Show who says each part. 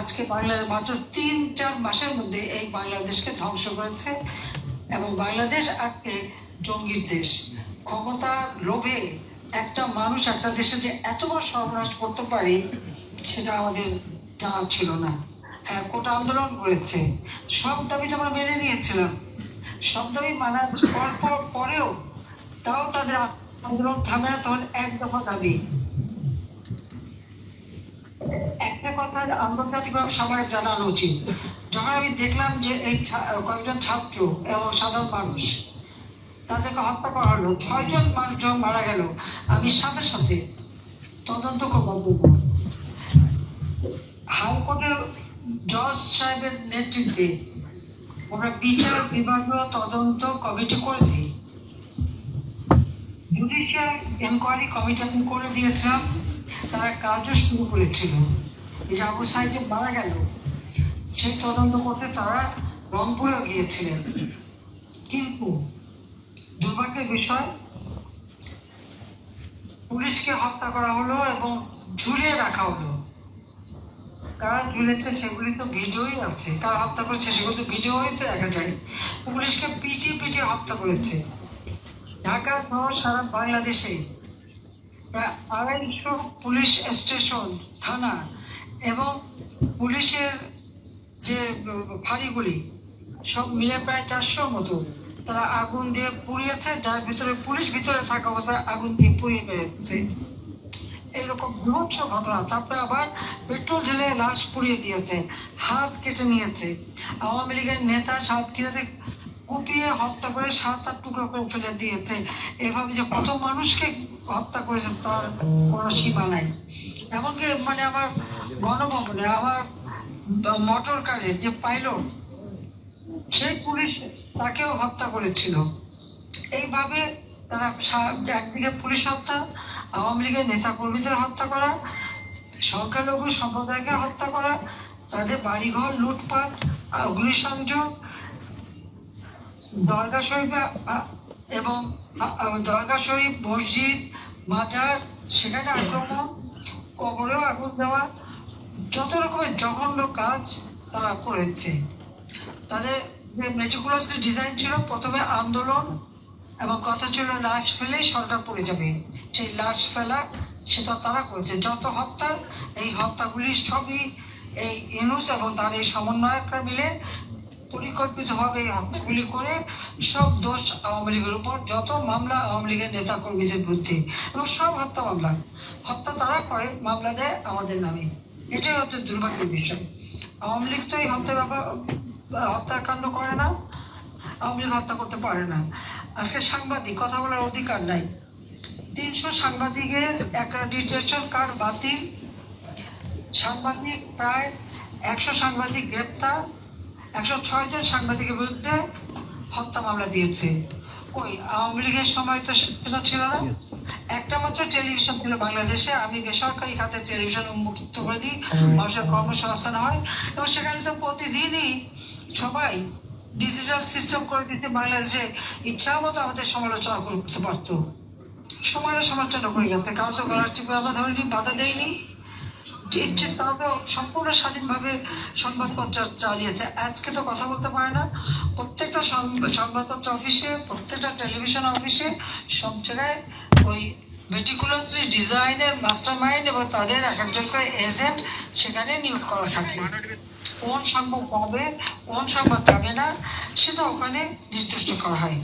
Speaker 1: আজকে বাংলাদেশ মাত্র তিন চার মাসের মধ্যে এই বাংলাদেশকে ধ্বংস করেছে এবং বাংলাদেশ আজকে জঙ্গির দেশ। ক্ষমতার লোভে একটা মানুষ একটা দেশে যে এত বড় সর্বনাশ করতে পারে, সেটা আমাদের জানা ছিল না। হ্যাঁ কোটা আন্দোলন করেছে। সব দাবি তো আমরা মেনে নিয়েছিলাম। সব দাবি মানার পর পরেও তাও তাদের আন্দোলন থামে না, তখন এক দফা দাবি। জানানো উচিত। যখন আমি দেখলাম যে এই কয়েকজন ছাত্র এবং সাধারণ মানুষ তাদেরকে হত্যা করা হলো, ছয়জন মানুষ মারা গেল, আমি সাথে সাথে তদন্ত জন্য হাইকোর্টের জজ সাহেবের নেতৃত্বে আমরা বিচার বিভাগীয় তদন্ত কমিটি করে দিই। জুডিশিয়াল এনকোয়ারি কমিটি করে দিয়েছিলাম, তারা কাজও শুরু করেছিল। যে সাহেব যে মারা গেল। সেই তদন্ত করতে তারা রংপুরেও গিয়েছিলেন। কিন্তু দুর্ভাগ্যের বিষয়, পুলিশকে হত্যা করা হলো এবং ঝুলিয়ে রাখা হলো। কারা ঝুলেছে সেগুলি তো ভিডিওই আছে। কারা হত্যা করেছে সেগুলো তো ভিডিওই তো দেখা যায় পুলিশকে পিটিয়ে পিটিয়ে হত্যা করেছে। ঢাকা সহ সারা বাংলাদেশে প্রায় আড়াইশো পুলিশ স্টেশন, থানা এবং পুলিশের যে ফাঁড়িগুলি, সব মিলে প্রায় চারশোর মতো। তারা আগুন দিয়ে পুড়িয়েছে, যার ভিতরে পুলিশ ভিতরে থাকা অবস্থায় আগুন দিয়ে পুড়িয়ে ফেলেছে। এরকম বিভৎস ঘটনা। তারপরে আবার পেট্রোল ঢেলে লাশ পুড়িয়ে দিয়েছে, হাত কেটে নিয়েছে। আওয়ামী লীগের নেতা সাতক্ষীরাতে কুপিয়ে হত্যা করে সাত আট টুকরো করে ফেলে দিয়েছে। এভাবে যে কত মানুষকে হত্যা করেছে, তার কোনো সীমা নাই। এমনকি মানে আমার গণভবনে আমার মোটর কারের যে পাইলট, সেই পুলিশ তাকেও হত্যা করেছিল। এইভাবে তারা একদিকে পুলিশ হত্যা, আওয়ামী লীগের নেতা কর্মীদের হত্যা করা, সংখ্যালঘু সম্প্রদায়কে হত্যা করা, তাদের বাড়িঘর, লুটপাট অগ্নিসংযোগ দরগা শরীফে এবং দরগা শরীফ, মসজিদ মাজার সেখানে আক্রমণ, কবরেও আগুন দেওয়া রকমের জঘন্য কাজ তারা করেছে। তাদের যে মেটিকুলাসলি ডিজাইন ছিল, প্রথমে আন্দোলন এবং কথা ছিল লাশ ফেলেই সরকার পড়ে যাবে। সেই লাশ ফেলা সেটা তারা করেছে। যত হত্যা, এই হত্যাগুলি সবই এই ইনুস এবং তার এই সমন্বয়করা মিলে পরিকল্পিতভাবে এই হত্যাগুলি করে সব দোষ আওয়ামী লীগের উপর, যত মামলা আওয়ামী লীগের নেতা কর্মীদের বিরুদ্ধে এবং সব হত্যা মামলা। হত্যা তারা করে, মামলা দেয় আমাদের নামে। এটাই হচ্ছে দুর্ভাগ্যের বিষয়। আওয়ামী লীগ তো এই হত্যা ব্যাপার, হত্যাকাণ্ড করে না, আওয়ামী লীগ হত্যা করতে পারে না। আজকে সাংবাদিক, কথা বলার অধিকার নাই। তিনশো সাংবাদিকের অ্যাক্রেডিটেশন কার্ড বাতিল। সাংবাদিক প্রায় একশো সাংবাদিক গ্রেপ্তার, একশো ছয় জন সাংবাদিকের বিরুদ্ধে হত্যা মামলা দিয়েছে। কই, আওয়ামী লীগের সময় তো সেটা ছিল না? একটা মাত্র টেলিভিশন ছিল বাংলাদেশে। আমি বেসরকারি খাতে টেলিভিশন উন্মুক্ত করে দিই মানুষের কর্মসংস্থান হয়। এবং সেখানে তো প্রতিদিনই সবাই ডিজিটাল সিস্টেম করে দিতে বাংলাদেশে ইচ্ছা মতো আমাদের সমালোচনা করতে পারতো। সময়ের সমালোচনা করে গেছে। কারণ তো গলার টিপে আমরা ধরিনি বাধা দেয়নি। ইচ্ছে তারপরে সম্পূর্ণ স্বাধীনভাবে সংবাদপত্র চালিয়েছে। আজকে তো কথা বলতে পারে না। প্রত্যেকটা সংবাদপত্র অফিসে প্রত্যেকটা টেলিভিশন অফিসে সব জায়গায় ওই মেটিকুলাসলি ডিজাইনের মাস্টার মাইন্ড এবং তাদের এক একজন করে এজেন্ট সেখানে নিয়োগ করা থাকে। কোন সংবাদ পাবে, কোন সংবাদ যাবে না, সেটা ওখানে নির্দিষ্ট করা হয়।